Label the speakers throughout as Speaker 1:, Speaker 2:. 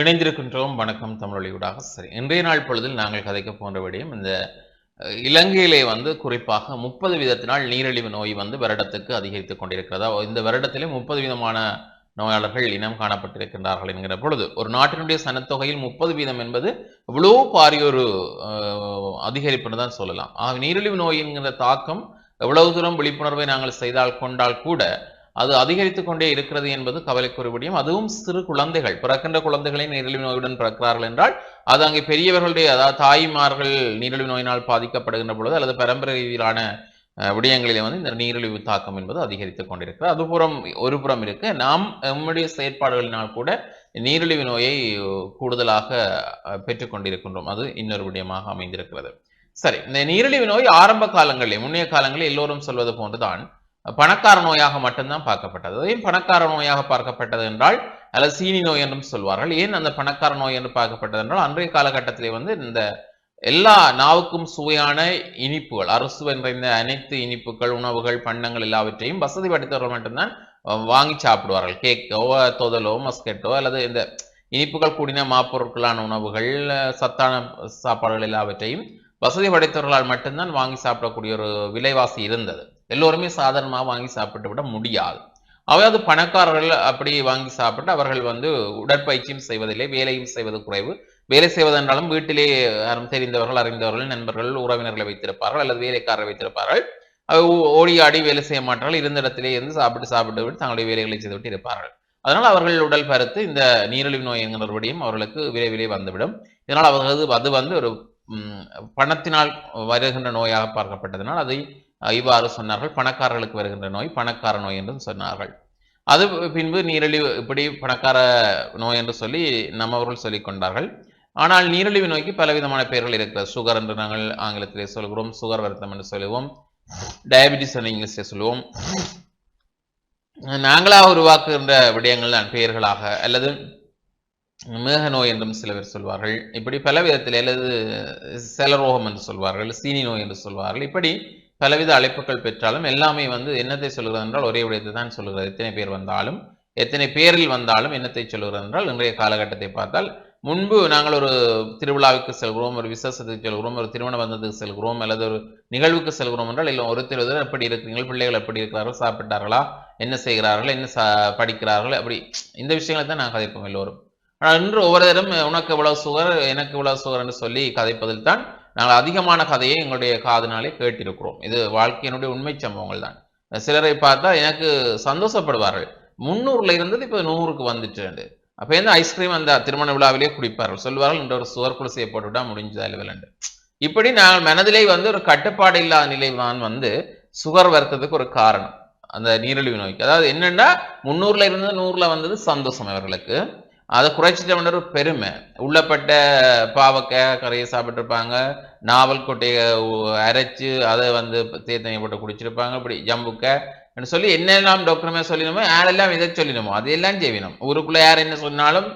Speaker 1: இணைந்திருக்கின்றோம். வணக்கம் தமிழொலியூடாக சரி இன்றைய நாள் பொழுதில் நாங்கள் கதைக்க போன்ற விடயம் இந்த இலங்கையிலே வந்து குறிப்பாக முப்பது வீதத்தினால் நீரிழிவு நோய் வந்து வருடத்துக்கு அதிகரித்துக் கொண்டிருக்கிறதா? இந்த வருடத்திலே முப்பது விதமான நோயாளர்கள் இனம் காணப்பட்டிருக்கின்றார்கள் என்கிற பொழுது ஒரு நாட்டினுடைய சனத்தொகையில் முப்பது வீதம் என்பது இவ்வளோ பாரிய ஒரு அதிகரிப்புன்னு தான் சொல்லலாம். ஆக நீரிழிவு நோய் என்கிற தாக்கம் எவ்வளவு தூரம் விழிப்புணர்வை நாங்கள் செய்தால் கொண்டால் கூட அது அதிகரித்துக் கொண்டே இருக்கிறது என்பது கவலைக்குரிய விடயம். அதுவும் சிறு குழந்தைகள் பிறக்கின்ற குழந்தைகளை நீரிழிவு நோயுடன் பிறக்கிறார்கள் என்றால் அது அங்கே பெரியவர்களுடைய அதாவது தாய்மார்கள் நீரிழிவு நோயினால் பாதிக்கப்படுகின்ற பொழுது அல்லது பரம்பரை ரீதியிலான விடயங்களிலே வந்து இந்த நீரிழிவு தாக்கம் என்பது அதிகரித்துக் கொண்டிருக்கிறது. அதுபுறம் ஒரு புறம் இருக்கு. நாம் நம்முடைய செயற்பாடுகளினால் கூட நீரிழிவு நோயை கூடுதலாக பெற்றுக்கொண்டிருக்கின்றோம் அது இன்னொரு விடயமாக அமைந்திருக்கிறது. சரி இந்த நீரிழிவு நோய் ஆரம்ப காலங்களில் முன்னைய காலங்களில் எல்லோரும் சொல்வது போன்றுதான் பணக்கார நோயாக மட்டும்தான் பார்க்கப்பட்டது. அதையும் பணக்கார நோயாக பார்க்கப்பட்டது என்றால் அல்லது சீனி நோய் என்றும் சொல்வார்கள். ஏன் அந்த பணக்கார நோய் என்று பார்க்கப்பட்டது என்றால் அன்றைய காலகட்டத்திலே வந்து இந்த எல்லா நாவுக்கும் சுவையான இனிப்புகள் அரசு என்ற இந்த அனைத்து இனிப்புகள் உணவுகள் பண்டங்கள் எல்லாவற்றையும் வசதி படைத்தவர்கள் மட்டும்தான் வாங்கி சாப்பிடுவார்கள். கேக்கோ தொதலோ மஸ்கெட்டோ அல்லது இந்த இனிப்புகள் கூடின மாப்பொருட்களான உணவுகள் சத்தான சாப்பாடுகள் எல்லாவற்றையும் வசதி படைத்தவர்களால் மட்டும்தான் வாங்கி சாப்பிடக்கூடிய ஒரு விலைவாசி இருந்தது. எல்லோருமே சாதாரணமாக வாங்கி சாப்பிட்டு விட முடியாது. அதாவது பணக்காரர்கள் அப்படி வாங்கி சாப்பிட்டு அவர்கள் வந்து உடற்பயிற்சியும் செய்வதில்லை வேலையும் செய்வது குறைவு. வேலை செய்வதென்றாலும் வீட்டிலே யாரும் தெரிந்தவர்கள் அறிந்தவர்கள் நண்பர்கள் உறவினர்களை வைத்திருப்பார்கள் அல்லது வேலைக்காரரை வைத்திருப்பார்கள். ஓடி ஆடி வேலை செய்ய மாட்டார்கள். இருந்த இடத்திலே இருந்து சாப்பிட்டு சாப்பிட்டு விட்டு தங்களுடைய வேலைகளை செய்துவிட்டு இருப்பார்கள். அதனால் அவர்கள் உடல் பருத்து இந்த நீரிழிவு நோய் என்கிற ஒரு அவர்களுக்கு விரைவிலே வந்துவிடும். இதனால் அவர்களது அது வந்து ஒரு பணத்தினால் வருகின்ற நோயாக பார்க்கப்பட்டதனால் அதை இவ்வாறு சொன்னார்கள். பணக்காரர்களுக்கு வருகின்ற நோய் பணக்கார நோய் என்றும் சொன்னார்கள். அது பின்பு நீரிழிவு இப்படி பணக்கார நோய் என்று சொல்லி நம்மவர்கள் சொல்லிக் கொண்டார்கள். ஆனால் நீரிழிவு நோய்க்கு பலவிதமான பெயர்கள் இருக்கிறது. சுகர் என்று நாங்கள் ஆங்கிலத்திலே சொல்கிறோம். சுகர் வருத்தம் என்று சொல்லுவோம். டயபிட்டிஸ் என்று இங்கிலீஷில் சொல்லுவோம். நாங்களாக உருவாக்குகின்ற விடயங்கள் தான் பெயர்களாக அல்லது மேக நோய் என்றும் சில பேர் சொல்வார்கள். இப்படி பல விதத்தில் அல்லது செலரோகம் என்று சொல்வார்கள் சீனி நோய் என்று சொல்வார்கள். இப்படி பலவித அழைப்புகள் பெற்றாலும் எல்லாமே வந்து என்னத்தை சொல்கிறது என்றால் ஒரே விடயத்தை தான் சொல்கிறது. எத்தனை பேர் வந்தாலும் எத்தனை பேரில் வந்தாலும் என்னத்தை சொல்கிறது என்றால் இன்றைய காலகட்டத்தை பார்த்தால் முன்பு நாங்கள் ஒரு திருவிழாவுக்கு செல்கிறோம் ஒரு விசேஷத்துக்கு செல்கிறோம் ஒரு திருமண பந்தத்துக்கு செல்கிறோம் அல்லது ஒரு நிகழ்வுக்கு செல்கிறோம் என்றால் இல்லை ஒருத்தர் ஒருத்தர் எப்படி இருக்கிறீர்கள் பிள்ளைகள் எப்படி இருக்கிறார்கள் சாப்பிட்டார்களா என்ன செய்கிறார்கள் என்ன சா படிக்கிறார்கள் அப்படி இந்த விஷயங்களை தான் நான் கதைப்போம் எல்லோரும். ஆனால் இன்று ஒவ்வொருத்தரும் உனக்கு இவ்வளவு சுகர் எனக்கு இவ்வளவு சுகர் என்று சொல்லி கதைப்பதில் தான் நாங்கள் அதிகமான கதையை எங்களுடைய காதினாலே கேட்டிருக்கிறோம். இது வாழ்க்கையினுடைய உண்மை சம்பவங்கள் தான். சிலரை பார்த்தா எனக்கு சந்தோஷப்படுவார்கள். முந்நூறுல இருந்தது இப்போ நூறுக்கு வந்துட்டு அப்போ எந்த ஐஸ்கிரீம் அந்த திருமண விழாவிலே குடிப்பார்கள்? சொல்வார்கள் என்ற ஒரு சுவர் குடிசையை போட்டுவிட்டா முடிஞ்சதா இல்லைன்னு இப்படி நாங்கள் மனதிலே வந்து ஒரு கட்டுப்பாடு இல்லாத நிலை தான் வந்து சுகர் வருத்தத்துக்கு ஒரு காரணம். அந்த நீரிழிவு நோய்க்கு. அதாவது என்னென்னா முந்நூறுல இருந்து நூறுல வந்தது சந்தோஷம் அவர்களுக்கு. அதை குறைச்சிட்டோம்ன்ற ஒரு பெருமை. உள்ளப்பட்ட பாவக்காய் கரையை சாப்பிட்ருப்பாங்க நாவல் கொட்டையை அரைச்சு அதை வந்து தேத்தனையை போட்டு குடிச்சிருப்பாங்க. இப்படி ஜம்புக்க சொல்லி என்னெல்லாம் டாக்டருமே சொல்லினோமோ யாரெல்லாம் இதை சொல்லினோமோ அதையெல்லாம் செய்வினோம் ஊருக்குள்ளே யார் என்ன சொன்னாலும்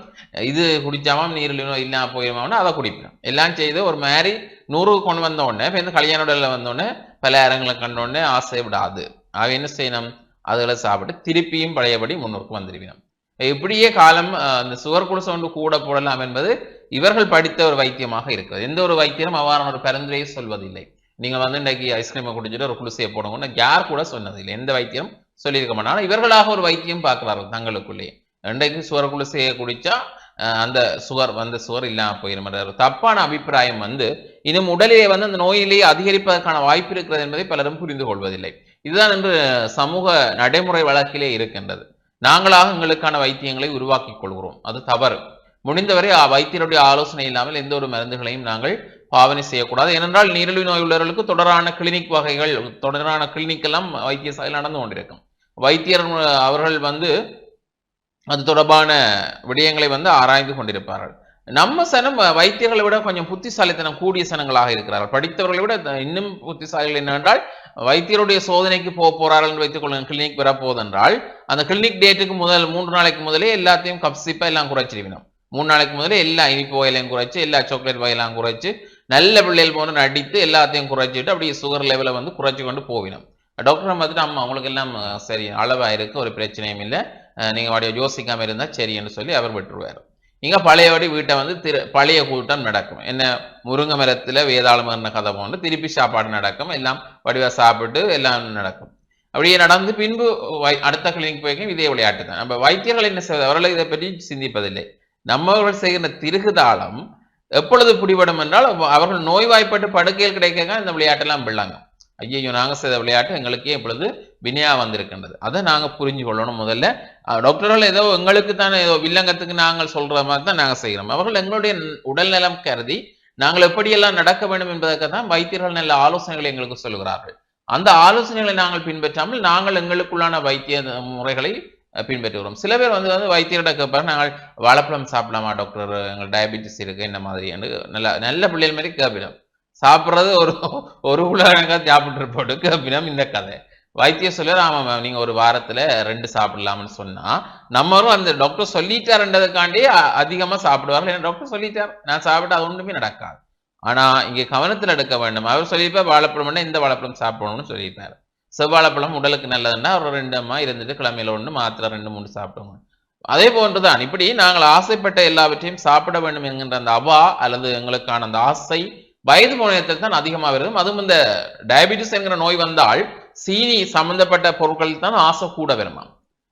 Speaker 1: இது குடிச்சாமல் நீரிழிவு நோய் இல்லாம போயிருமான்னு அதை குடிப்போம் எல்லாம் செய்து ஒரு மாதிரி நூறுக்கு கொண்டு வந்த உடனே இப்போ இந்த கல்யாண உடலில் பல இடங்களை கண்டோடனே ஆசை விடாது. அவ என்ன செய்யணும்? அதுகளை சாப்பிட்டு திருப்பியும் பழையபடி முன்னோருக்கு வந்துடுவினோம். இப்படியே காலம் அந்த சுவர் குடிசோண்டு கூட போடலாம் என்பது இவர்கள் படித்த ஒரு வைத்தியமாக இருக்கிறது. எந்த ஒரு வைத்தியரும் அவ்வாறான ஒரு பரிந்துரையை சொல்வதில்லை. நீங்கள் வந்து இன்றைக்கு ஐஸ்கிரீமை குடிச்சிட்டு ஒரு குளிசையை போடுங்கன்னு யார் கூட சொன்னதில்லை. எந்த வைத்தியம் சொல்லியிருக்க மாட்டாங்க. ஆனால் இவர்களாக ஒரு வைத்தியம் பார்க்கிறார்கள் தங்களுக்குள்ளேயே. இன்றைக்கு சுவர் குளிசையை குடிச்சா அந்த சுவர் வந்த சுவர் இல்லாமல் போயிருமாறு. தப்பான அபிப்பிராயம் வந்து இன்னும் உடலிலே வந்து அந்த நோயிலேயே அதிகரிப்பதற்கான வாய்ப்பு இருக்கிறது என்பதை பலரும் புரிந்து கொள்வதில்லை. இதுதான் இன்று சமூக நடைமுறை வழக்கிலே இருக்கின்றது. நாங்களாக எங்களுக்கான வைத்தியங்களை உருவாக்கி கொள்கிறோம். அது தவறு. முடிந்தவரை வைத்தியருடைய ஆலோசனை இல்லாமல் எந்த ஒரு மருந்துகளையும் நாங்கள் பாவனை செய்யக்கூடாது. ஏனென்றால் நீரிழிவு நோய் உள்ளவர்களுக்கு தொடரான கிளினிக் வகைகள் தொடரான கிளினிக் எல்லாம் வைத்தியசாலையில் நடந்து கொண்டிருக்கும். வைத்தியர் அவர்கள் வந்து அது தொடர்பான விடயங்களை வந்து ஆராய்ந்து கொண்டிருப்பார்கள். நம்ம சனம் வைத்தியர்களை விட கொஞ்சம் புத்திசாலித்தனம் கூடிய சனங்களாக இருக்கிறார்கள். படித்தவர்களை விட இன்னும் புத்திசாலிகள் என்னவென்றால் வைத்தியருடைய சோதனைக்கு போக போறார்கள் என்று வைத்துக் கொள்ளுங்க கிளினிக் வரப்போவதென்றால் அந்த கிளினிக் டேட்டுக்கு முதல் மூன்று நாளைக்கு முதலே எல்லாத்தையும் கப்சிப்பா எல்லாம் குறைச்சிருவினோம் மூணு நாளைக்கு முதலே எல்லா இனிப்பு வகையிலையும் குறைச்சு எல்லா சாக்லேட் வகையெல்லாம் குறைச்சு நல்ல பிள்ளைகள் போன்று நடித்து எல்லாத்தையும் குறைச்சிட்டு அப்படியே சுகர் லெவலை வந்து குறைச்சி கொண்டு போவினோம் டாக்டர் பார்த்துட்டு அம்மா அவங்களுக்கு எல்லாம் சரி அளவாக இருக்கு ஒரு பிரச்சனையும் இல்லை. நீங்கள் அப்படியே வாடிய இருந்தால் சரின்னு சொல்லி அவர் விட்டுருவார். இங்கே பழையபடி வீட்டை வந்து திரு பழைய கூட்டம் நடக்கும். என்ன முருங்கை மரத்தில் வேதாளம் கதை போன்று திருப்பி சாப்பாடு நடக்கும். எல்லாம் வடிவாக சாப்பிட்டு எல்லாம் நடக்கும். அப்படியே நடந்து பின்பு வை- அடுத்த கிளினிக் போய்க்கும் இதே விளையாட்டு தான் நம்ம வைத்தியர்கள் என்ன செய்வது? அவர்களை இதை பற்றி சிந்திப்பதில்லை. நம்மவர்கள் செய்கிற திருகுதாளம் எப்பொழுது பிடிபடும் என்றால் அவர்கள் நோய்வாய்ப்பட்டு படுக்கையில் கிடைக்க இந்த விளையாட்டெல்லாம் விழாங்க ஐயோ நாங்கள் செய்த விளையாட்டு எங்களுக்கே இப்பொழுது வினையா வந்திருக்கின்றது. அதை நாங்கள் புரிஞ்சு கொள்ளணும் முதல்ல டாக்டர்கள் ஏதோ எங்களுக்கு தானே ஏதோ வில்லங்கத்துக்கு நாங்கள் சொல்ற மாதிரி தான் நாங்கள் செய்கிறோம் அவர்கள் எங்களுடைய உடல் நலம் கருதி நாங்கள் எப்படியெல்லாம் நடக்க வேண்டும் என்பதற்கு தான் வைத்தியர்கள் நல்ல ஆலோசனைகளை எங்களுக்கு சொல்லுகிறார்கள். அந்த ஆலோசனைகளை நாங்கள் பின்பற்றாமல் நாங்கள் எங்களுக்குள்ளான வைத்திய முறைகளை பின்பற்றுகிறோம். சில பேர் வந்து வந்து வைத்தியர்கிட்ட கேட்பாங்க நாங்கள் வாழைப்பழம் சாப்பிடலாமா டாக்டர் எங்களுக்கு டயபெட்டிஸ் இருக்கு என்ன மாதிரி? என்று நல்ல நல்ல பிள்ளைகள் மாதிரி கேட்பிடும் சாப்பிட்றது ஒரு ஒரு உலக சாப்பிட்டு போட்டு கேட்பினோம் இந்த கதை. வைத்தியம் சொல்லுவார் ஆமா மேம் நீங்கள் ஒரு வாரத்தில் ரெண்டு சாப்பிடலாம்னு சொன்னால் நம்மளும் அந்த டாக்டர் சொல்லிட்டாருன்றதுக்காண்டி அதிகமாக அதிகமா சாப்பிடுவார்கள். ஏன்னா டாக்டர் சொல்லிட்டார். நான் சாப்பிட்டு அது ஒன்றுமே நடக்காது. ஆனால் இங்கே கவனத்தில் எடுக்க வேண்டும். அவர் சொல்லியிருப்பார் வாழைப்பழம்னா இந்த வாழைப்பழம் சாப்பிடணும்னு சொல்லியிருப்பார் செவ்வாழைப்பழம் உடலுக்கு நல்லதுன்னா ஒரு ரெண்டு அம்மா இருந்துட்டு கிழமையில ஒன்று மாத்திரை ரெண்டு மூணு சாப்பிடுவோம் அதே போன்றுதான். இப்படி நாங்கள் ஆசைப்பட்ட எல்லாவற்றையும் சாப்பிட வேண்டும் என்கின்ற அந்த அவா அல்லது எங்களுக்கான அந்த ஆசை வயது போனத்தில் தான் அதிகமாக வருது. அதுவும் இந்த டயபிட்டிஸ் என்கிற நோய் வந்தால் சீனி சம்பந்தப்பட்ட பொருட்கள் தான் ஆசை கூட வருமா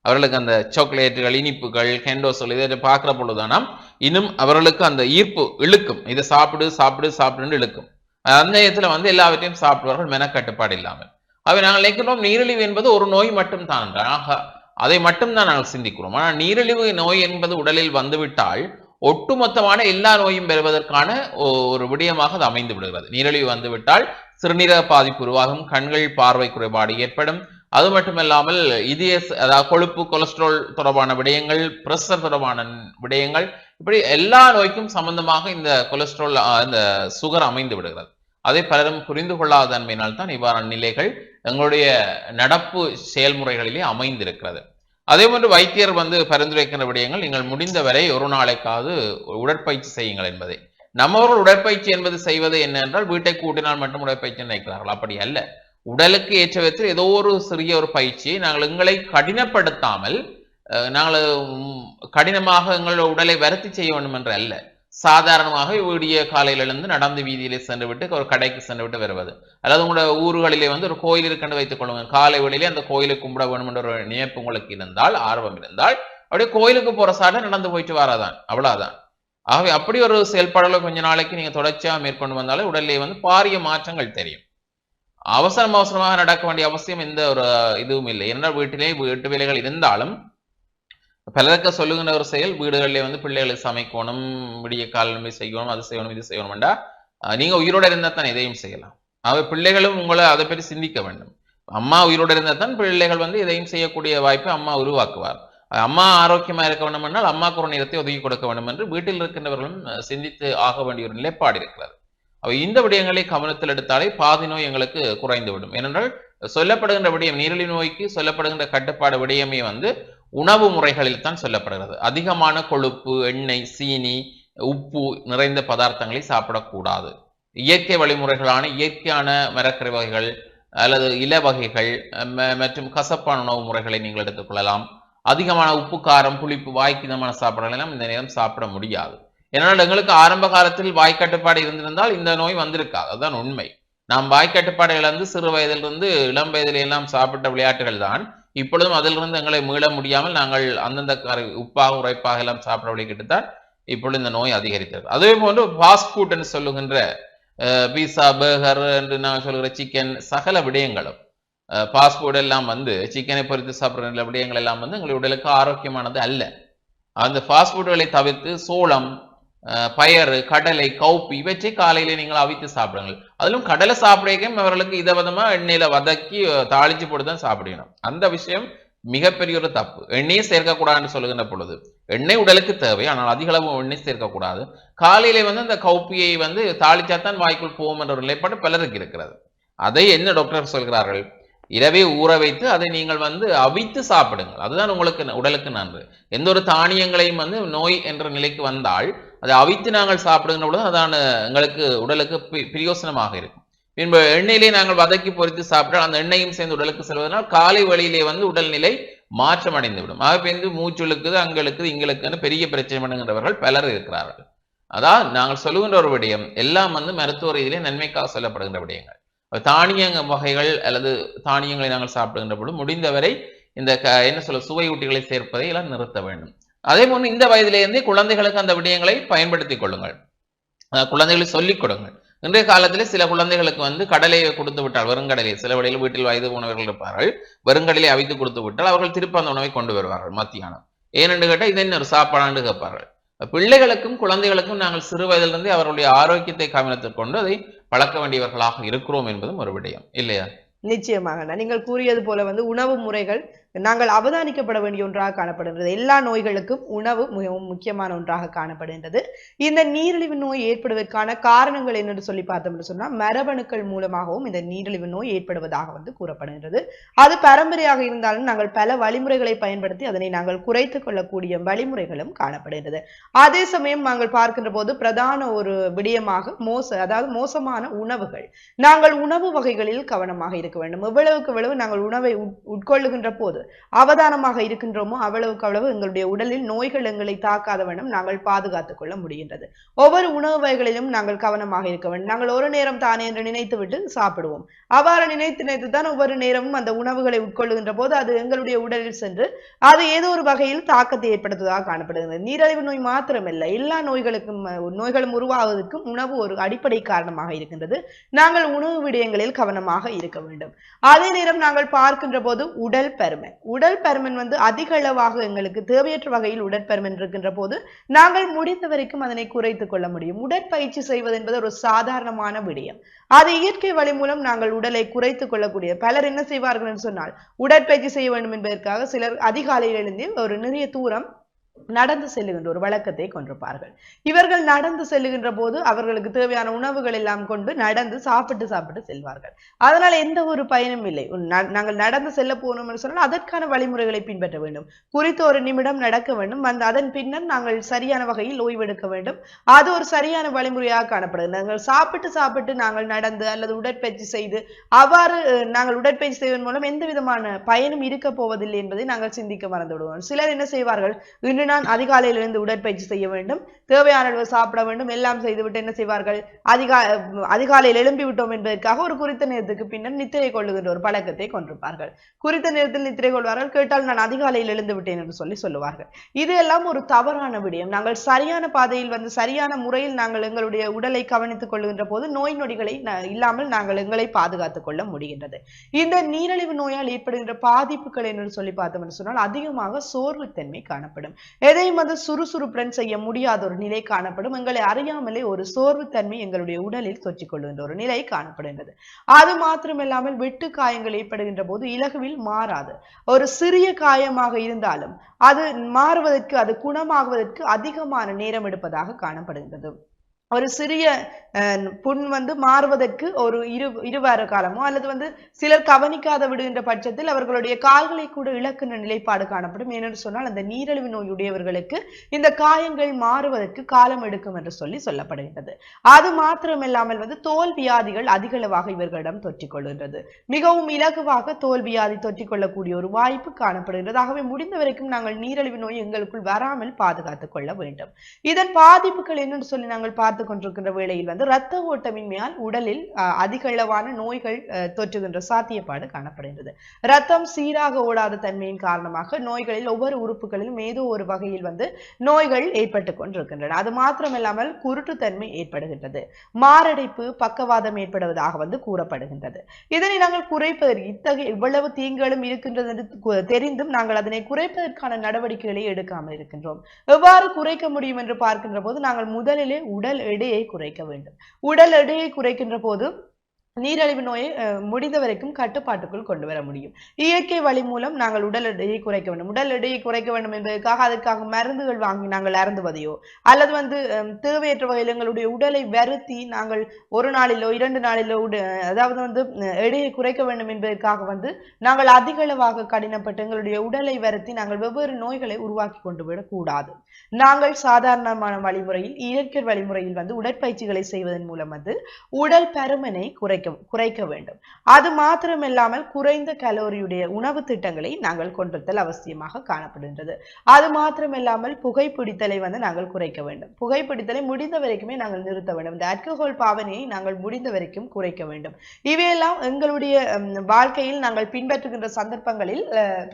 Speaker 1: அவர்களுக்கு அந்த சாக்லேட்டுகள் இனிப்புகள் ஹெண்டோசல் இதை பார்க்குற பொழுதுதானாம் இன்னும் அவர்களுக்கு அந்த ஈர்ப்பு இழுக்கும். இதை சாப்பிடு சாப்பிடு சாப்பிடுன்னு இழுக்கும். அந்த நேரத்தில் வந்து எல்லாவற்றையும் சாப்பிடுவார்கள் மெனக்கட்டுப்பாடு இல்லாமல். அவை நாங்கள் நினைக்கிறோம் நீரிழிவு என்பது ஒரு நோய் மட்டும் தான் என்றால், அதை மட்டும் தான் நாங்கள் சிந்திக்கிறோம். ஆனால் நீரிழிவு நோய் என்பது உடலில் வந்துவிட்டால் ஒட்டுமொத்தமான எல்லா நோயும் பெறுவதற்கான ஒரு விடயமாக அது அமைந்து விடுகிறது. நீரிழிவு வந்துவிட்டால் சிறுநீரக பாதிப்பு உருவாகும் கண்கள் பார்வை குறைபாடு ஏற்படும். அது மட்டுமல்லாமல் இதய அதாவது கொழுப்பு கொலஸ்ட்ரால் தொடர்பான விடயங்கள் பிரஷர் தொடர்பான விடயங்கள் இப்படி எல்லா நோய்க்கும் சம்பந்தமாக இந்த கொலஸ்ட்ரால் இந்த சுகர் அமைந்து விடுகிறது. அதை பலரும் புரிந்து கொள்ளாத தன்மையினால் தான் இவ்வாறான நிலைகள் எங்களுடைய நடப்பு செயல்முறைகளிலே அமைந்திருக்கிறது. அதே போன்று வைத்தியர் வந்து பரிந்துரைக்கின்ற விடயங்கள் நீங்கள் முடிந்தவரை ஒரு நாளைக்காவது உடற்பயிற்சி செய்யுங்கள் என்பதை. நம்மவர்கள் உடற்பயிற்சி என்பது செய்வது என்ன என்றால் வீட்டை கூட்டினால் மட்டும் உடற்பயிற்சி நினைக்கிறார்கள். அப்படி அல்ல. உடலுக்கு ஏற்ற விதத்தில் ஏதோ ஒரு சிறிய ஒரு பயிற்சியை நாங்கள் எங்களை கடினப்படுத்தாமல் நாங்கள் கடினமாக எங்களோட உடலை வருத்தி செய்ய வேண்டும் என்று அல்ல. சாதாரணமாக விடிய காலையில இருந்து நடந்து வீதியிலே சென்று விட்டு ஒரு கடைக்கு சென்று விட்டு வருவது. அல்லது உங்களோட ஊர்களிலே வந்து ஒரு கோயில் இருக்குன்னு வைத்துக் கொள்ளுங்க காலை வழியிலே அந்த கோயிலை கும்பிட வேணும் என்ற ஒரு நினைப்பு உங்களுக்கு இருந்தால் ஆர்வம் இருந்தால் அப்படியே கோயிலுக்கு போற சாட நடந்து போயிட்டு வராதான். அவ்வளவுதான். ஆகவே அப்படி ஒரு செயல்பாடுகளை கொஞ்ச நாளைக்கு நீங்க தொடர்ச்சியா மேற்கொண்டு வந்தாலே உடலிலே வந்து பாரிய மாற்றங்கள் தெரியும். அவசரம் அவசரமாக நடக்க வேண்டிய அவசியம் எந்த ஒரு இதுவும் இல்லை. என்ன வீட்டிலே வீட்டு வேலைகள் இருந்தாலும் பலருக்கு சொல்லுகின்ற ஒரு செயல் வீடுகளிலே வந்து பிள்ளைகளுக்கு சமைக்கணும் விடிய காலமே செய்யணும் அது செய்யணும் இது செய்யணும்டா. நீங்க உயிரோட இருந்தால் தான் இதையும் செய்யலாம். அவை பிள்ளைகளும் உங்களை அதை பற்றி சிந்திக்க வேண்டும். அம்மா உயிரோட இருந்தால் தான் பிள்ளைகள் வந்து இதையும் செய்யக்கூடிய வாய்ப்பை அம்மா உருவாக்குவார். அம்மா ஆரோக்கியமா இருக்க வேண்டும் என்றால் அம்மாக்கு ஒரு நேரத்தை ஒதுக்கி கொடுக்க வேண்டும் என்று வீட்டில் இருக்கின்றவர்களும் சிந்தித்து ஆக வேண்டிய ஒரு நிலைப்பாடு இருக்கிறது. அவை இந்த விடயங்களை கவனத்தில் எடுத்தாலே பாதி நோய் எங்களுக்கு குறைந்துவிடும். ஏனென்றால் சொல்லப்படுகின்ற விடயம் நீரிழிவு நோய்க்கு சொல்லப்படுகின்ற கட்டுப்பாடு விடயமே வந்து உணவு முறைகளில் தான் சொல்லப்படுகிறது. அதிகமான கொழுப்பு எண்ணெய் சீனி உப்பு நிறைந்த பதார்த்தங்களை சாப்பிடக்கூடாது. இயற்கை வழிமுறைகளான இயற்கையான மரக்கறி வகைகள் அல்லது இல வகைகள் ம- மற்றும் கசப்பான உணவு முறைகளை நீங்கள் எடுத்துக்கொள்ளலாம் அதிகமான உப்பு காரம் புளிப்பு வாய்க்கிதமான சாப்பாடுகள் எல்லாம் இந்த நேரம் சாப்பிட முடியாது. ஏன்னால் எங்களுக்கு ஆரம்ப காலத்தில் வாய்க்கட்டுப்பாடு இருந்திருந்தால் இந்த நோய் வந்திருக்காது. அதுதான் உண்மை. நாம் வாய்க்கட்டுப்பாடு இழந்து சிறு வயதிலிருந்து இளம் வயதில் எல்லாம் சாப்பிட்ட விளையாட்டுகள் தான் இப்பொழுதும் அதிலிருந்து எங்களை மீள முடியாமல் நாங்கள் அந்தந்த உப்பாக உரைப்பாக எல்லாம் சாப்பிட வழிகிட்டுத்தான் இப்பொழுது இந்த நோய் அதிகரித்தது அதே போன்று ஃபாஸ்ட் ஃபுட் என்று சொல்லுகின்ற பீஸா பர்கர் என்று நான் சொல்கிற சிக்கன் சகல விடயங்களும் ஃபாஸ்ட் ஃபுட் எல்லாம் வந்து சிக்கனை பொரித்து சாப்பிடுற விடயங்கள் எல்லாம் வந்து எங்களுடைய உடலுக்கு ஆரோக்கியமானது அல்ல. அந்த ஃபாஸ்ட் ஃபுட்களை தவிர்த்து சோளம் பயறு கடலை கவுப்பி இவற்றை காலையில நீங்கள் அவித்து சாப்பிடுங்கள். அதிலும் கடலை சாப்பிடைக்கும் அவர்களுக்கு இதை விதமா எண்ணெயில வதக்கி தாளிச்சு போட்டு தான் சாப்பிடணும். அந்த விஷயம் மிகப்பெரிய ஒரு தப்பு. எண்ணெயை சேர்க்கக்கூடாதுன்னு சொல்லுகின்ற பொழுது எண்ணெய் உடலுக்கு தேவை ஆனால் அதிக அளவு எண்ணெய் சேர்க்கக்கூடாது. காலையில வந்து அந்த கவுப்பியை வந்து தாளிச்சாத்தான் வாய்க்குள் போகும் என்ற ஒரு நிலைப்பாடு பலருக்கு இருக்கிறது. அதை என்ன டாக்டர் சொல்கிறார்கள்? இரவே ஊற வைத்து அதை நீங்கள் வந்து அவித்து சாப்பிடுங்கள். அதுதான் உங்களுக்கு ந- உடலுக்கு நன்று. எந்த ஒரு தானியங்களையும் வந்து நோய் என்ற நிலைக்கு வந்தால் அதை அவித்து நாங்கள் சாப்பிடுகின்ற பொழுது அதான எங்களுக்கு உடலுக்கு பிரயோசனமாக இருக்கும். பின்பு எண்ணெயிலே நாங்கள் வதக்கி பொறித்து சாப்பிட்டால் அந்த எண்ணெயும் சேர்ந்து உடலுக்கு செல்வதனால் காலை வழியிலே வந்து உடல்நிலை மாற்றம் அடைந்து விடும் ஆக வந்து மூச்சுழுக்குது அங்களுக்கு இங்களுக்குன்னு பெரிய பிரச்சனை பண்ணுகின்றவர்கள் பலர் இருக்கிறார்கள். அதான் நாங்கள் சொல்லுகின்ற ஒரு விடயம் எல்லாம் வந்து மருத்துவ ரீதியிலே நன்மைக்காக சொல்லப்படுகின்ற விடயங்கள். அப்ப தானிய வகைகள் அல்லது தானியங்களை நாங்கள் சாப்பிடுகின்ற பொழுது முடிந்தவரை இந்த க- என்ன சொல்ல சுவையூட்டிகளை சேர்ப்பதை எல்லாம் நிறுத்த வேண்டும். அதே போன்று இந்த வயதிலேருந்தே குழந்தைகளுக்கு அந்த விடயங்களை பயன்படுத்திக் கொள்ளுங்கள். குழந்தைகளை சொல்லிக் கொடுங்கள். இன்றைய காலத்தில் சில குழந்தைகளுக்கு வந்து கடலையை கொடுத்து விட்டால் வெறுங்கடலை. சில வழியில் வீட்டில் வயது உணவர்கள் இருப்பார்கள். வெறுங்கடலை அவித்து கொடுத்து விட்டால் அவர்கள் திருப்பி அந்த உணவை கொண்டு வருவார்கள் மத்தியானம். ஏனென்று கேட்டால் இதை இன்னொரு ஒரு சாப்பாடாண்டு கேட்பார்கள். பிள்ளைகளுக்கும் குழந்தைகளுக்கும் நாங்கள் சிறு வயதிலிருந்தே அவர்களுடைய ஆரோக்கியத்தை கவனத்தில் கொண்டு அதை பழக்க வேண்டியவர்களாக இருக்கிறோம் என்பதும் ஒரு விடயம். இல்லையா?
Speaker 2: நிச்சயமாக நீங்கள் கூறியது போல வந்து உணவு முறைகள் நாங்கள் அவதானிக்கப்பட வேண்டிய ஒன்றாக காணப்படுகிறது எல்லா நோய்களுக்கும் உணவு மிகவும் முக்கியமான ஒன்றாக காணப்படுகின்றது. இந்த நீரிழிவு நோய் ஏற்படுவதற்கான காரணங்கள் என்னென்று சொல்லி பார்த்தோம்னு சொன்னா மரபணுக்கள் மூலமாகவும் இந்த நீரிழிவு நோய் ஏற்படுவதாக வந்து கூறப்படுகின்றது. அது பரம்பரையாக இருந்தாலும் நாங்கள் பல வழிமுறைகளை பயன்படுத்தி அதனை நாங்கள் குறைத்து கொள்ளக்கூடிய வழிமுறைகளும் காணப்படுகின்றது. அதே சமயம் நாங்கள் பார்க்கின்ற போது பிரதான ஒரு விடயமாக மோச அதாவது மோசமான உணவுகள். நாங்கள் உணவு வகைகளில் கவனமாக இருக்க வேண்டும். எவ்வளவுக்கு எவ்வளவு நாங்கள் உணவை உட்- உட்கொள்ளுகின்ற போது அவதானமாக இருக்கின்றோமோ அவ்வளவுக்கு அவ்வளவு எங்களுடைய உடலில் நோய்கள் எங்களை தாக்காத வண்ணம் நாங்கள் பாதுகாத்துக் கொள்ள முடிகின்றது. ஒவ்வொரு உணவு வகைகளிலும் நாங்கள் கவனமாக இருக்க வேண்டும். நாங்கள் ஒரு நேரம் தானே என்று நினைத்து விட்டு சாப்பிடுவோம். அவ்வாறு நினைத்து நினைத்து தான் ஒவ்வொரு நேரமும் அந்த உணவுகளை உட்கொள்ளுகின்ற போது அது எங்களுடைய உடலில் சென்று அது ஏதோ ஒரு வகையில் தாக்கத்தை ஏற்படுத்துவதாக காணப்படுகிறது நீரிழிவு நோய் மாத்திரமல்ல எல்லா நோய்களுக்கும் நோய்களும் உருவாவதற்கும் உணவு ஒரு அடிப்படை காரணமாக இருக்கின்றது. நாங்கள் உணவு விடயங்களில் கவனமாக இருக்க வேண்டும். அதே நேரம் நாங்கள் பார்க்கின்ற போது உடல் பருமன். உடல் பருமன் வந்து அதிக அளவாக எங்களுக்கு தேவையற்ற வகையில் உடற்பருமன் இருக்கின்ற போது நாங்கள் முடிந்த வரைக்கும் அதனை குறைத்துக் கொள்ள முடியும். உடற்பயிற்சி செய்வது என்பது ஒரு சாதாரணமான விடயம். அது இயற்கை வழி மூலம் நாங்கள் உடலை குறைத்து கொள்ளக்கூடிய பலர் என்ன செய்வார்கள் என்று சொன்னால் உடற்பயிற்சி செய்ய வேண்டும் என்பதற்காக சிலர் அதிகாலையில் எழுந்து ஒரு நிறைய தூரம் நடந்து செல்லுகின்ற ஒரு வழக்கத்தை கொண்டிருப்பார்கள். இவர்கள் நடந்து செல்லுகின்ற போது அவர்களுக்கு தேவையான உணவுகள் எல்லாம் கொண்டு நடந்து சாப்பிட்டு சாப்பிட்டு செல்வார்கள். அதனால எந்த ஒரு பயனும் இல்லை. நாங்கள் நடந்து செல்ல போனோம் என்று சொன்னால் அதற்கான வழிமுறைகளை பின்பற்ற வேண்டும். குறித்த ஒரு நிமிடம் நடக்க வேண்டும். அந்த அதன் பின்னர் நாங்கள் சரியான வகையில் ஓய்வெடுக்க வேண்டும். அது ஒரு சரியான வழிமுறையாக காணப்படுது நாங்கள் சாப்பிட்டு சாப்பிட்டு நாங்கள் நடந்து அல்லது உடற்பயிற்சி செய்து அவ்வாறு நாங்கள் உடற்பயிற்சி செய்வதன் மூலம் எந்த விதமான பயனும் இருக்க போவதில்லை என்பதை நாங்கள் சிந்திக்க மறந்து விடுவோம் சிலர் என்ன செய்வார்கள்? இன்று இன்று நான் அதிகாலையில் இருந்து உடற்பயிற்சி செய்ய வேண்டும். தேவையான அளவு சாப்பிட வேண்டும். எல்லாம் செய்துவிட்டு என்ன செய்வார்கள்? அதிகா அதிகாலையில் எழும்பி விட்டோம் என்பதற்காக ஒரு குறித்த நேரத்துக்கு பின்னர் நித்திரை கொள்ளுகின்ற ஒரு பழக்கத்தை கொண்டிருப்பார்கள். குறித்த நேரத்தில் நித்திரை கொள்வார்கள். கேட்டால் நான் அதிகாலையில் எழுந்து விட்டேன் என்று சொல்லி சொல்லுவார்கள். இது எல்லாம் ஒரு தவறான விடயம். நாங்கள் சரியான பாதையில் வந்து சரியான முறையில் நாங்கள் எங்களுடைய உடலை கவனித்துக் கொள்ளுகின்ற போது நோய் நொடிகளை இல்லாமல் நாங்கள் எங்களை பாதுகாத்துக் கொள்ள முடிகின்றது. இந்த நீரிழிவு நோயால் ஏற்படுகின்ற பாதிப்புகள் என்று சொல்லி பார்த்தோம் என்று சொன்னால் அதிகமாக சோர்வுத்தன்மை காணப்படும். எதையும் வந்து சுறுசுறுப்புடன் செய்ய முடியாத ஒரு நிலை காணப்படும்? எங்களை அறியாமலே ஒரு சோர்வுத்தன்மை எங்களுடைய உடலில் தொற்றிக் கொள்கின்ற ஒரு நிலை காணப்படுகின்றது. அது மாத்திரமில்லாமல் வெட்டு காயங்கள் ஏற்படுகின்ற போது இலகுவில் மாறாது. ஒரு சிறிய காயமாக இருந்தாலும் அது மாறுவதற்கு அது குணமாகுவதற்கு அதிகமான நேரம் எடுப்பதாக காணப்படுகின்றது. ஒரு சிறிய புண் வந்து மாறுவதற்கு ஒரு இரு இருவார காலமோ அல்லது வந்து சிலர் கவனிக்காத விடுகின்ற பட்சத்தில் அவர்களுடைய கால்களை கூட இழக்கின்ற நிலைப்பாடு காணப்படும். ஏனென்று சொன்னால் அந்த நீரிழிவு நோயுடையவர்களுக்கு இந்த காயங்கள் மாறுவதற்கு காலம் எடுக்கும் என்று சொல்லி சொல்லப்படுகின்றது. அது மாத்திரமில்லாமல் வந்து தோல் வியாதிகள் அதிகளவாக இவர்களிடம் தொற்றிக் கொள்கின்றது மிகவும் இலகுவாக தோல் வியாதி தொற்றிக் கொள்ளக்கூடிய ஒரு வாய்ப்பு காணப்படுகின்றது. ஆகவே முடிந்த வரைக்கும் நாங்கள் நீரிழிவு நோய் எங்களுக்குள் வராமல் பாதுகாத்துக் கொள்ள வேண்டும். இதன் பாதிப்புகள் என்னென்று சொல்லி நாங்கள் பார்த்து கொண்டிருக்கின்ற வேளையில் வந்து இரத்த ஓட்டமின்மையால் உடலில் அஹ், அதிக அளவான நோய்கள் தொற்றுகின்ற சாத்தியப்பாடு காணப்படுகிறது ரத்தம் சீராக ஓடாத தன்மையின் காரணமாக நோய்களில் ஒவ்வொரு உறுப்புகளிலும் ஏதோ ஒரு வகையில் வந்து நோய்கள் ஏற்பட்டு கொண்டிருக்கின்றன. அது மாத்திரமில்லாமல் குருட்டுத்தன்மை ஏற்படுகின்றது. மாரடைப்பு பக்கவாதம் ஏற்படுவதாக வந்து கூறப்படுகின்றது. இதனை நாங்கள் குறைப்பதற்கு இத்தகைய இவ்வளவு தீங்குகளும் இருக்கின்றது என்று தெரிந்தும் நாங்கள் அதனை குறைப்பதற்கான நடவடிக்கைகளை எடுக்காமல் இருக்கின்றோம். எவ்வாறு குறைக்க முடியும் என்று பார்க்கின்ற போது நாங்கள் முதலிலே உடல் எடையை குறைக்க வேண்டும். உடல் எடையை குறைக்கின்ற போது நீரிழிவு நோயை முடிந்த வரைக்கும் கட்டுப்பாட்டுக்குள் கொண்டு வர முடியும். இயற்கை வழி மூலம் நாங்கள் உடல் எடையை குறைக்க வேண்டும். உடல் எடையை குறைக்க வேண்டும் என்பதற்காக அதற்காக மருந்துகள் வாங்கி நாங்கள் அருந்துவதையோ அல்லது வந்து தேவையற்ற வகையில் எங்களுடைய உடலை வருத்தி நாங்கள் ஒரு நாளிலோ இரண்டு நாளிலோ உட அதாவது வந்து எடையை குறைக்க வேண்டும் என்பதற்காக வந்து நாங்கள் அதிகளவாக கடினப்பட்டு எங்களுடைய உடலை வருத்தி நாங்கள் வெவ்வேறு நோய்களை உருவாக்கி கொண்டு விடக்கூடாது நாங்கள் சாதாரணமான வழிமுறையில் இயற்கை வழிமுறையில் வந்து உடற்பயிற்சிகளை செய்வதன் மூலம் வந்து உடல் பருமனை குறைக்க குறைக்க குறைக்க வேண்டும். அது மாத்திரமில்லாமல் குறைந்த கலோரியுடைய உணவு திட்டங்களை நாங்கள் கொண்டிருத்தல் அவசியமாக காணப்படுகின்றது. அது மாத்திரமில்லாமல் புகைப்பிடித்தலை வந்து நாங்கள் குறைக்க வேண்டும். புகைப்பிடித்தலை முடிந்த வரைக்குமே நாங்கள் நிறுத்த வேண்டும். இந்த ஆல்கஹால் பாவனையை நாங்கள் முடிந்த வரைக்கும் குறைக்க வேண்டும். இவையெல்லாம் எங்களுடைய வாழ்க்கையில் நாங்கள் பின்பற்றுகின்ற சந்தர்ப்பங்களில்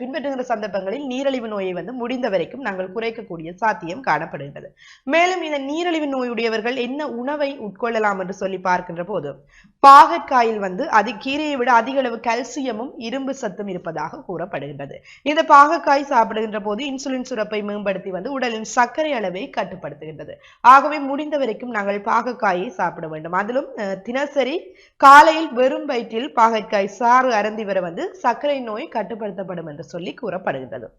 Speaker 2: பின்பற்றுகின்ற சந்தர்ப்பங்களில் நீரழிவு நோயை வந்து முடிந்த வரைக்கும் நாங்கள் குறைக்கக்கூடிய சாத்தியம் காணப்படுகின்றது. மேலும் இந்த நீரிழிவு நோயுடையவர்கள் என்ன உணவை உட்கொள்ளலாம் என்று சொல்லி பார்க்கின்ற போது பாக பாகற்காயில் வந்து அதி கீரையை விட அதிக அளவு கல்சியமும் இரும்பு சத்தும் இருப்பதாக கூறப்படுகின்றது. இந்த பாகக்காய் சாப்பிடுகின்ற போது இன்சுலின் சுரப்பை மேம்படுத்தி வந்து உடலின் சர்க்கரை அளவை கட்டுப்படுத்துகின்றது. ஆகவே முடிந்த வரைக்கும் நாங்கள் பாகக்காயை சாப்பிட வேண்டும். அதிலும் தினசரி காலையில் வெறும் வயிற்றில் பாகற்காய் சாறு அருந்தி வர வந்து சர்க்கரை நோய் கட்டுப்படுத்தப்படும் என்று சொல்லி கூறப்படுகின்றது.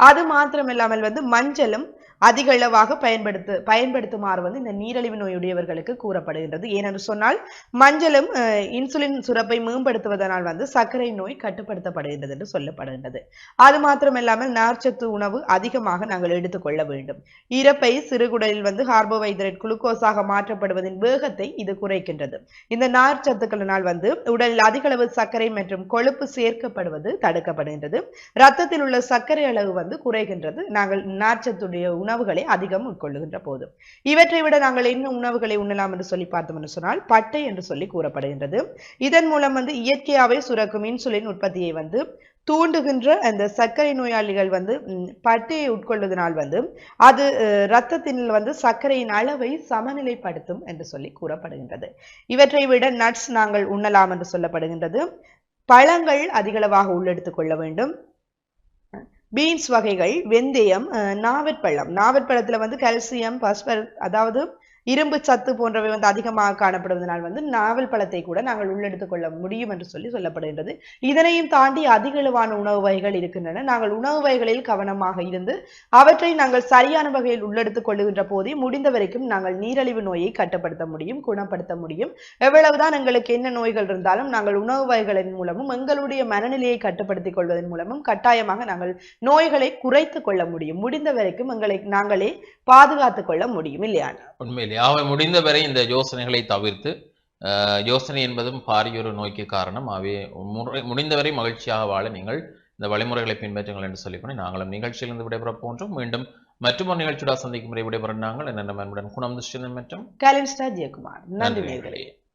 Speaker 2: அது மாத்திரமில்லாமல் வந்து மஞ்சளும் அதிக அளவாக பயன்படுத்து பயன்படுத்துமாறு வந்து இந்த நீரழிவு நோயுடையவர்களுக்கு கூறப்படுகின்றது. ஏனென்று சொன்னால் மஞ்சளும் இன்சுலின் சுரப்பை மேம்படுத்துவதனால் வந்து சர்க்கரை நோய் கட்டுப்படுத்தப்படுகின்றது என்று சொல்லப்படுகின்றது. அது மாத்திரமில்லாமல் நார்ச்சத்து உணவு அதிகமாக நாங்கள் எடுத்துக்கொள்ள வேண்டும். இறப்பை சிறுகுடலில் வந்து கார்போஹைட்ரேட் குளுக்கோஸாக மாற்றப்படுவதின் வேகத்தை இது குறைக்கின்றது. இந்த நார்ச்சத்துக்களினால் வந்து உடலில் அதிகளவு சர்க்கரை மற்றும் கொழுப்பு சேர்க்கப்படுவது தடுக்கப்படுகின்றது. ரத்தத்தில் உள்ள சர்க்கரை அளவு வந்து குறைகின்றது. நாங்கள் நார்ச்சத்துடைய உணவுகளை அதிகம் உட்கொள்ளுகின்ற போது. இவற்றை விட நாங்கள் என்ன உணவுகளை உண்ணலாம் என்று சொல்லி பார்த்தோம் என்று சொன்னால் பட்டை என்று சொல்லி கூறப்படுகின்றது. இதன் மூலம் வந்து இயற்கையாகவே சுரக்கும் இன்சுலின் உற்பத்தியை வந்து தூண்டுகின்ற அந்த சர்க்கரை நோயாளிகள் வந்து பட்டையை உட்கொள்வதனால் வந்து அது இரத்தத்தினில் வந்து சர்க்கரையின் அளவை சமநிலைப்படுத்தும் என்று சொல்லி கூறப்படுகின்றது. இவற்றை விட நட்ஸ் நாங்கள் உண்ணலாம் என்று சொல்லப்படுகின்றது. பழங்கள் அதிகளவாக உள்ளெடுத்துக் கொள்ள வேண்டும். பீன்ஸ் வகைகள் வெந்தயம் நாவற்பழம். நாவற்பழத்தில் வந்து கால்சியம் பாஸ்பர் அதாவது இரும்பு சத்து போன்றவை வந்து அதிகமாக காணப்படுவதனால் வந்து நாவல் பழத்தை கூட நாங்கள் உள்ளெடுத்துக் கொள்ள முடியும் என்று சொல்லி சொல்லப்படுகின்றது. இதனையும் தாண்டி அதிகளவான உணவு வகைகள் இருக்கின்றன. நாங்கள் உணவு வகைகளில் கவனமாக இருந்து அவற்றை நாங்கள் சரியான வகையில் உள்ளெடுத்துக் கொள்ளுகின்ற போதே முடிந்த வரைக்கும் நாங்கள் நீரிழிவு நோயை கட்டுப்படுத்த முடியும் குணப்படுத்த முடியும். எவ்வளவுதான் எங்களுக்கு என்ன நோய்கள் இருந்தாலும் நாங்கள் உணவு வகைகளின் மூலமும் எங்களுடைய மனநிலையை கட்டுப்படுத்திக் கொள்வதன் மூலமும் கட்டாயமாக நாங்கள் நோய்களை குறைத்துக் கொள்ள முடியும். முடிந்த வரைக்கும் எங்களை நாங்களே பாதுகாத்துக் கொள்ள முடியும் இல்லையா?
Speaker 1: உண்மையிலே. ஆக முடிந்தவரை இந்த யோசனைகளை தவிர்த்து யோசனை என்பதும் பாரியொரு நோய்க்கு காரணம். ஆகவே முறை- முடிந்தவரை மகிழ்ச்சியாக வாழ நீங்கள் இந்த வழிமுறைகளை பின்பற்றுங்கள் என்று சொல்லிக்கொண்டு நாங்களும் நிகழ்ச்சியிலிருந்து விடைபெற போன்றோம் மீண்டும் மற்றொரு நிகழ்ச்சியோட சந்திக்கும் முறை விடைபெற நாங்கள். என்ன நண்புடன் குணம் துஷ்டன் மற்றும்
Speaker 2: கலின்ஸ்டா ஜெயக்குமார். நன்றி
Speaker 1: நேயர்களே